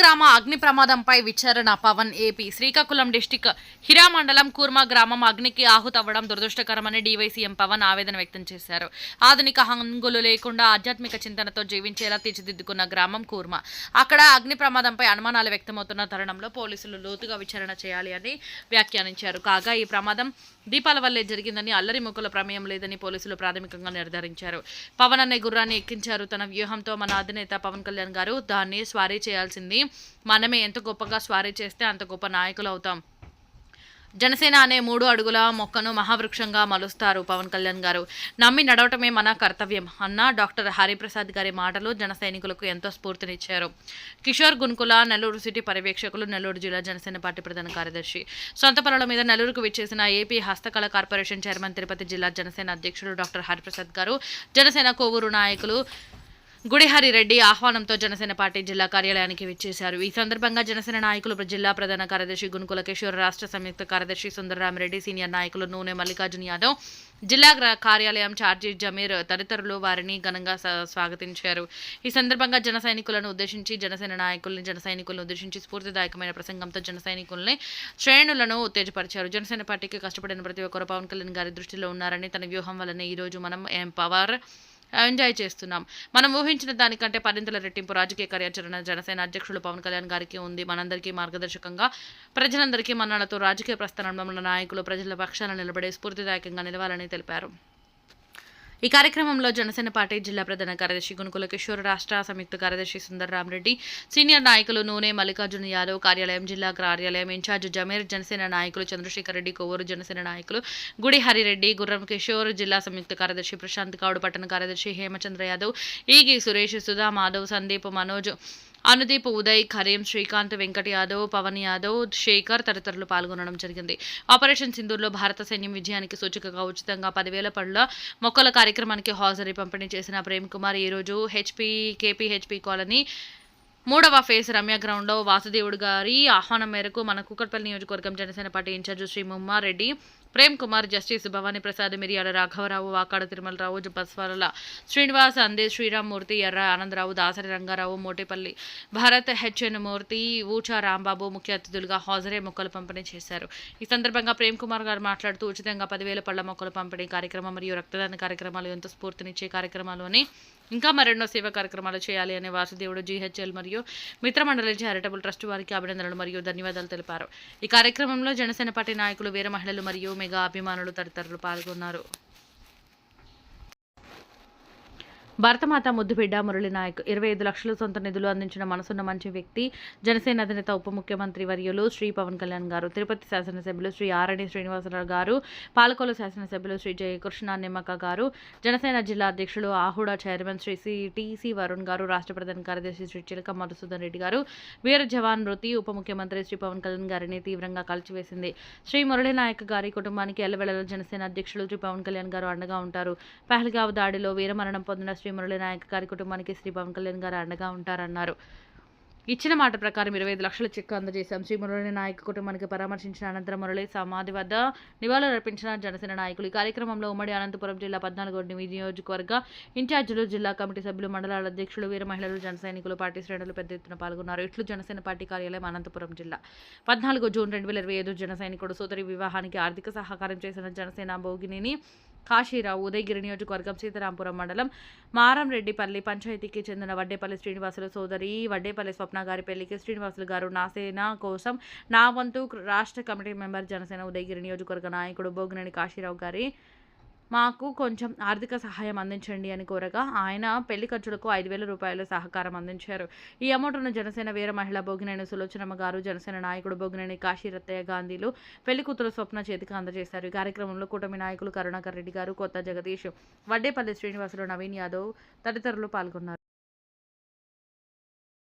గ్రామ అగ్ని ప్రమాదంపై విచారణ. పవన్ ఏపీ శ్రీకాకుళం డిస్టిక్ హిరా మండలం కూర్మా గ్రామం అగ్నికి ఆహుతవ్వడం దురదృష్టకరమని డీవైసీఎం పవన్ ఆవేదన వ్యక్తం చేశారు. ఆధునిక హంగులు లేకుండా ఆధ్యాత్మిక చింతనతో జీవించేలా తీర్చిదిద్దుకున్న గ్రామం కూర్మా. అక్కడ అగ్ని ప్రమాదంపై అనుమానాలు వ్యక్తమవుతున్న తరుణంలో పోలీసులు లోతుగా విచారణ చేయాలి అని వ్యాఖ్యానించారు. కాగా ఈ ప్రమాదం దీపాల వల్లే జరిగిందని అల్లరి ముక్కుల ప్రమేయం లేదని పోలీసులు ప్రాథమికంగా నిర్ధారించారు. పవన్ అనే గుర్రాన్ని ఎక్కించారు. తన వ్యూహంతో మన అధినేత పవన్ కళ్యాణ్ గారు దాన్ని స్వారీ చేయాల్సింది మనమే ఎంత గొప్పగా స్వారీ చేస్తే అంత గొప్ప నాయకులు అవుతాం. జనసేన అనే మూడు అడుగుల మొక్కను మహావృక్షంగా మలుస్తారు పవన్ కళ్యాణ్ గారు. నమ్మి నడవటమే మన కర్తవ్యం అన్న డాక్టర్ హరిప్రసాద్ గారి మాటలు జన సైనికులకు ఎంతో స్ఫూర్తినిచ్చారు. కిషోర్ గున్కుల నెల్లూరు సిటీ పర్యవేక్షకులు నెల్లూరు జిల్లా జనసేన పార్టీ ప్రధాన కార్యదర్శి. సొంత పనుల మీద నెల్లూరుకు విచ్చేసిన ఏపీ హస్తకళ కార్పొరేషన్ చైర్మన్ తిరుపతి జిల్లా జనసేన అధ్యక్షుడు డాక్టర్ హరిప్రసాద్ గారు జనసేన కోవూరు నాయకులు గుడిహరి రెడ్డి ఆహ్వానంతో జనసేన పార్టీ జిల్లా కార్యాలయానికి విచ్చేశారు. ఈ సందర్భంగా జనసేన నాయకులు జిల్లా ప్రధాన కార్యదర్శి గునుకుల కిషోర్ రాష్ట్ర సంయుక్త కార్యదర్శి సుందరరామిరెడ్డి సీనియర్ నాయకులు నూనె మల్లికార్జున యాదవ్ జిల్లా కార్యాలయం చార్జీ జమీర్ తదితరులు వారిని ఘనంగా స్వాగతించారు. ఈ సందర్భంగా జన సైనికులను ఉద్దేశించి జనసేన నాయకుల్ని జన సైనికులను ఉద్దేశించి స్ఫూర్తిదాయకమైన ప్రసంగంతో జన సైనికుల్ని శ్రేణులను ఉత్తేజపరిచారు. జనసేన పార్టీకి కష్టపడిన ప్రతి ఒక్కరు పవన్ కళ్యాణ్ గారి దృష్టిలో ఉన్నారని తన వ్యూహం వల్లనే ఈరోజు మనం ఎం పవర్ ఎంజాయ్ చేస్తున్నాం. మనం ఊహించిన దానికంటే పరింతల రెట్టింపు రాజకీయ కార్యాచరణ జనసేన అధ్యక్షులు పవన్ కళ్యాణ్ గారికి ఉంది. మనందరికీ మార్గదర్శకంగా ప్రజలందరికీ మన్నలతో రాజకీయ ప్రస్థానంలో నాయకులు ప్రజల పక్షాన నిలబడే స్ఫూర్తిదాయకంగా నిలవాలని తెలిపారు. ఈ కార్యక్రమంలో జనసేన పార్టీ జిల్లా ప్రధాన కార్యదర్శి గునుకుల కిషోర్ రాష్ట్ర సంయుక్త కార్యదర్శి సుందర్రామరెడ్డి సీనియర్ నాయకులు నూనె మల్లికార్జున యాదవ్ కార్యాలయం జిల్లా కార్యాలయం ఇన్ఛార్జ్ జమీర్ జనసేన నాయకులు చంద్రశేఖర్ రెడ్డి కొవ్వూరు జనసేన నాయకులు గుడి హరిరెడ్డి గుర్రం కిషోర్ జిల్లా సంయుక్త కార్యదర్శి ప్రశాంత్ గౌడ్ పట్టణ కార్యదర్శి హేమచంద్ర యాదవ్ ఈగి సురేష్ సుధా మాధవ్ సందీప్ మనోజ్ అనుదీప్ ఉదయ్ కరీం శ్రీకాంత్ వెంకట్ యాదవ్ పవన్ యాదవ్ శేఖర్ తదితరులు పాల్గొనడం జరిగింది. ఆపరేషన్ సింధూర్లో భారత సైన్యం విజయానికి సూచికగా ఉచితంగా పదివేల పళ్ళ మొక్కల కార్యక్రమానికి హాజరీ పంపిణీ చేసిన ప్రేమ్ కుమార్ ఈరోజు హెచ్పి కేపీహెచ్పీ కాలనీ మూడవ ఫేజ్ రమ్య గ్రౌండ్లో వాసుదేవుడు గారి ఆహ్వానం మేరకు మన కుక్కట్పల్లి నియోజకవర్గం Janasena party incharge Shri Mummareddy Prem Kumar justice Bhavani Prasad Miriyala రాఘవరావు వాకాడ తిరుమలరావు బస్వరల శ్రీనివాస్ అందే శ్రీరామ్మూర్తి ఎర్ర ఆనందరావు దాసరి రంగారావు మోటేపల్లి భారత్ హెచ్ఎన్ మూర్తి ఊచా రాంబాబు ముఖ్య అతిథులుగా హాజరై మొక్కలు పంపిణీ చేశారు. ఈ సందర్భంగా ప్రేమ్ కుమార్ గారు మాట్లాడుతూ ఉచితంగా పదివేల పళ్ళ మొక్కలు పంపిణీ కార్యక్రమం మరియు రక్తదాన కార్యక్రమాలు ఎంతో స్ఫూర్తినిచ్చే కార్యక్రమాలు అని ఇంకా మరెన్నో సేవా కార్యక్రమాలు చేయాలి అనే వాసుదేవుడు జీహెచ్ఎల్ మరియు మిత్రమండలి చారిటబుల్ ట్రస్ట్ వారికి అభినందనలు మరియు ధన్యవాదాలు తెలిపారు. ఈ కార్యక్రమంలో జనసేన పార్టీ నాయకులు వీర మహిళలు మరియు మెగా అభిమానులు తదితరులు పాల్గొన్నారు. భరతమాత ముద్దుబిడ్డ మురళి నాయక్ ఇరవై ఐదు లక్షల సొంత నిధులు అందించిన మనసున్న మంచి వ్యక్తి జనసేన అధినేత ఉప ముఖ్యమంత్రి వర్యులు శ్రీ పవన్ కళ్యాణ్ గారు తిరుపతి శాసనసభ్యులు శ్రీ ఆరణి శ్రీనివాసరావు గారు పాలకొల్లు శాసనసభ్యులు శ్రీ జయకృష్ణ నిమ్మక గారు జనసేన జిల్లా అధ్యక్షులు AHUDA chairman Shri C TC Varun గారు రాష్ట్ర ప్రధాన కార్యదర్శి శ్రీ చిలక మధుసూదన్ రెడ్డి గారు వీర జవాన్ మృతి ఉప ముఖ్యమంత్రి శ్రీ పవన్ కళ్యాణ్ గారిని తీవ్రంగా కలిచివేసింది. శ్రీ మురళీ నాయక్ గారి కుటుంబానికి ఎల్లవెల్లల జనసేన అధ్యక్షులు శ్రీ పవన్ కళ్యాణ్ గారు అండగా ఉంటారు. పహల్గావ్ దాడిలో వీరమరణం పొందిన శ్రీ మురళీ నాయక్ గారి కుటుంబానికి శ్రీ పవన్ కళ్యాణ్ గారు అండగా ఉంటారన్నారు. ఇచ్చిన మాట ప్రకారం ఇరవై ఐదు లక్షల చెక్ అందజేశాం. శ్రీ మురళి నాయక్ కుటుంబానికి పరామర్శించిన అనంతరం మురళి సమాధి వద్ద నివాళులర్పించిన జనసేన నాయకులు. ఈ కార్యక్రమంలో ఉమ్మడి అనంతపురం జిల్లా పద్నాలుగో నియోజకవర్గ ఇన్ఛార్జీలు జిల్లా కమిటీ సభ్యులు మండలాల అధ్యక్షులు వీర మహిళలు జన సైనికులు పార్టీ శ్రేణులు పెద్ద ఎత్తున పాల్గొన్నారు. ఇట్లు జనసేన పార్టీ కార్యాలయం అనంతపురం జిల్లా. పద్నాలుగు జూన్ రెండు వేల ఇరవై ఐదు జన సైనికుడు సోదరి వివాహానికి ఆర్థిక సహకారం చేసిన జనసేన భోగినిని కాశీరావు ఉదయగిరి నియోజకవర్గం సీతారాంపురం మండలం మారంరెడ్డిపల్లి పంచాయతీకి చెందిన వడ్డేపల్లి శ్రీనివాసులు సోదరి వడ్డేపల్లి స్వప్న గారి పెళ్ళికి శ్రీనివాసులు గారు నాసేన కోసం నా వంతు రాష్ట్ర కమిటీ మెంబర్ జనసేన ఉదయగిరి నియోజకవర్గ నాయకుడు బోగినేని కాశీరావు గారి మాకు కొంచెం ఆర్థిక సహాయం అందించండి అని కోరగా ఆయన పెళ్ళి ఖర్చులకు ఐదు వేల రూపాయల సహకారం అందించారు. ఈ అమౌంట్ను జనసేన వీర మహిళ బోగినేని సులోచనమ్మ గారు జనసేన నాయకుడు బోగినేని కాశీరత్తయ్య గాంధీలు పెళ్ళి కూతురు స్వప్న చేతికి అందజేశారు. ఈ కార్యక్రమంలో కూటమి నాయకులు కరుణాకర్ రెడ్డి గారు కొత్త జగదీష్ వడ్డేపల్లి శ్రీనివాసులు నవీన్ యాదవ్ తదితరులు పాల్గొన్నారు.